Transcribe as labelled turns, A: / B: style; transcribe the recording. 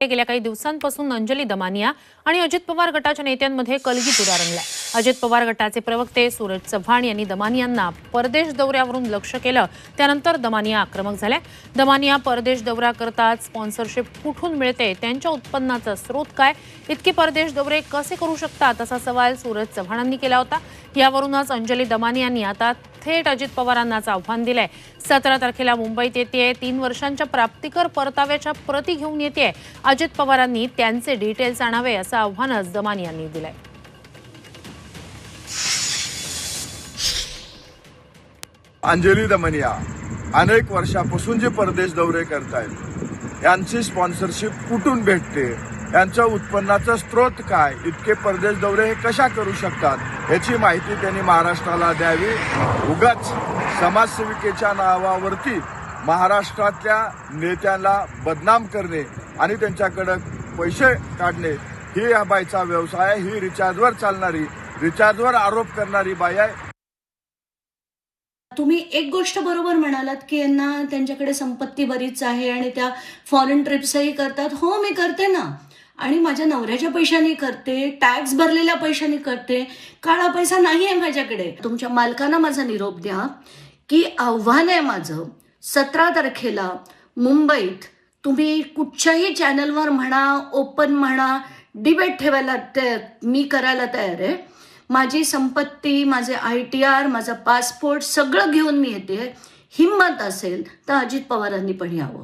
A: गेल्या काही दिवसांपासून अंजली दमानिया आणि अजित पवार गटाच्या नेत्यांमध्ये कलगीत उडारंगलाय अजित पवार गटाचे प्रवक्ते सूरज चव्हाण यांनी दमानियांना परदेश दौऱ्यावरून लक्ष केलं. त्यानंतर दमानिया आक्रमक झाल्या. दमानिया परदेश दौरा करतात स्पॉन्सरशिप कुठून मिळते? त्यांच्या उत्पन्नाचा स्रोत काय? इतके परदेश दौरे कसे करू शकतात? असा सवाल सूरज चव्हाणांनी केला होता. यावरूनच अंजली दमानियांनी आता थेट अजित पवारांनाच आव्हान दिलंय. सतरा तारखेला मुंबईत येते तीन वर्षांच्या प्राप्तिकर परताव्याच्या प्रती घेऊन येते अजित पवारांनी त्यांचे डिटेल्स आणावे असं आव्हानच दमानी यांनी दिलंय.
B: अंजली दमनिया अनेक वर्षापासून जे परदेश दौरे करतायत यांची स्पॉन्सरशिप कुठून भेटते? यांच्या उत्पन्नाचा स्रोत काय? इतके परदेश दौरे हे कशा करू शकतात? याची माहिती त्यांनी महाराष्ट्राला द्यावी. उगाच समाजसेविकेच्या नावावरती महाराष्ट्रातल्या नेत्यांना बदनाम करणे आणि त्यांच्याकडं पैसे काढणे ही या बाईचा व्यवसाय आहे ही रिचार्जवर चालणारी रिचार्जवर आरोप करणारी बाई आहे.
C: तुम्ही एक गोष्ट बरोबर म्हणालात की यांना त्यांच्याकडे संपत्ती बरीच आहे आणि त्या फॉरेन ट्रिप्सही करतात. हो मी करते ना. आणि माझ्या नवऱ्याच्या पैशाने करते टॅक्स भरलेल्या पैशाने करते. काळा पैसा नाही आहे माझ्याकडे. तुमच्या मालकांना माझा निरोप द्या की आव्हान आहे माझं. सतरा तारखेला मुंबईत तुम्ही कुठच्याही चॅनलवर म्हणा ओपन म्हणा डिबेट ठेवायला मी करायला तयार आहे. माझी संपत्ती माझे आय टी आर माझा पासपोर्ट सगळं घेऊन मी येते. हिंमत असेल तर अजित पवारांनी पण यावं.